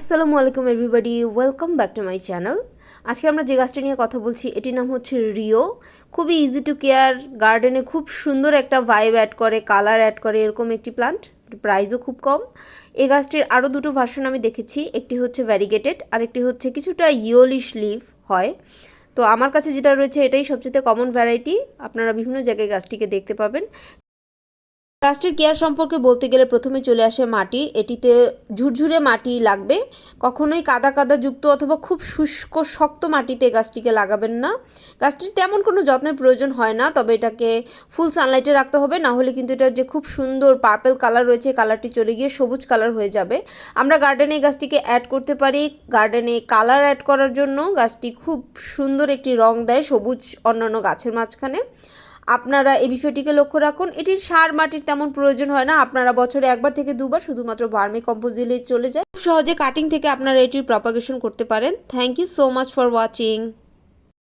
আসসালামু আলাইকুম everybody welcome back to my channel আজকে আমরা যে গাছটা নিয়ে কথা বলছি, এটির নাম হচ্ছে রিও। খুবই ইজি টু কেয়ার গার্ডেনে খুব সুন্দর একটা ভাইব অ্যাড করে কালার অ্যাড করে, এরকম একটি প্লান্ট প্রাইসও খুব কম। এই গাছটির আরও দুটো ভার্সন আমি দেখেছি, একটি হচ্ছে ভ্যারিগেটেড আর একটি হচ্ছে কিছুটা ইয়োলিশ লিভ হয়। তো আমার কাছে যেটা রয়েছে, এটাই সবচেয়ে কমন ভ্যারাইটি আপনারা বিভিন্ন জায়গায় গাছটিকে দেখতে পাবেন। গাছটির কেয়ার সম্পর্কে বলতে গেলে প্রথমে চলে আসে মাটি। এটিতে ঝুরঝুরে মাটি লাগবে। কখনোই কাদা কাদা যুক্ত অথবা খুব শুষ্ক, শক্ত মাটিতে গাছটিকে লাগাবেন না। গাছটির তেমন কোনো যত্নের প্রয়োজন হয় না, তবে এটাকে ফুল সানলাইটে রাখতে হবে। না হলে কিন্তু এটার যে খুব সুন্দর পার্পেল কালার রয়েছে কালারটি চলে গিয়ে সবুজ কালার হয়ে যাবে। আমরা গার্ডেনে গাছটিকে অ্যাড করতে পারি। গার্ডেনে কালার অ্যাড করার জন্য গাছটি খুব সুন্দর একটি রং দেয় সবুজ অন্যান্য গাছের মাঝখানে। আপনারা এই বিষয়টিকে লক্ষ্য রাখুন। এটির সার মাটির তেমন প্রয়োজন হয় না। আপনারা বছরে একবার থেকে দুবার শুধুমাত্র ভার্মি কম্পোজ দিলেই চলে যায় খুব সহজে কাটিং থেকে আপনারা এটির প্রপাগেশন করতে পারেন। Thank you so much for watching